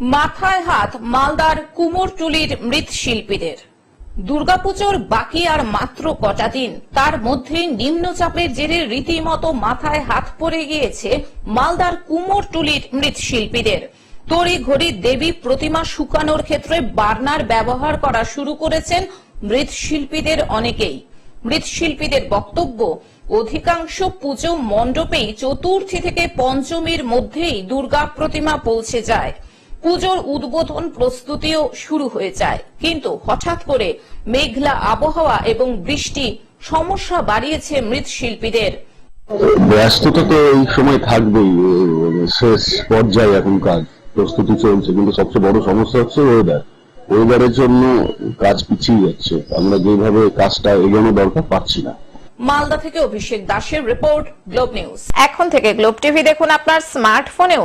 মাথায় হাত মালদার কুমোরটুলির মৃৎশিল্পীদের। দুর্গাপুজোর বাকি আর মাত্র কটা দিন, তার মধ্যে নিম্নচাপের জেরে রীতিমতো মাথায় হাত পড়ে গিয়েছে মালদার কুমোরটুলির মৃৎশিল্পীদের। তড়ি ঘড়ি দেবী প্রতিমা শুকানোর ক্ষেত্রে বার্নার ব্যবহার করা শুরু করেছেন মৃৎশিল্পীদের অনেকেই। মৃৎশিল্পীদের বক্তব্য, অধিকাংশ পুজো মণ্ডপেই চতুর্থী থেকে পঞ্চমীর মধ্যেই দুর্গা প্রতিমা পৌঁছে যায়। পুজোর উদ্বোধন প্রস্তুতিও শুরু হয়ে যায়। কিন্তু হঠাৎ করে মেঘলা আবহাওয়া এবং বৃষ্টি সমস্যা বাড়িয়েছে মৃৎশিল্পীদের। ব্যস্ততা তো এই সময় থাকবেই শেষ পর্যায়ে এখন কাজ প্রস্তুতি চলছে। কিন্তু সবচেয়ে বড় সমস্যা হচ্ছে ওয়েদার ওয়েদারের জন্য কাজ পিছিয়ে যাচ্ছে। আমরা যেভাবে কাজটা এগোনো দরকার পাচ্ছি না। মালদা থেকে অভিষেক দাসের রিপোর্ট গ্লোব নিউজ। এখন থেকে গ্লোব টিভি দেখুন আপনার স্মার্টফোনেও।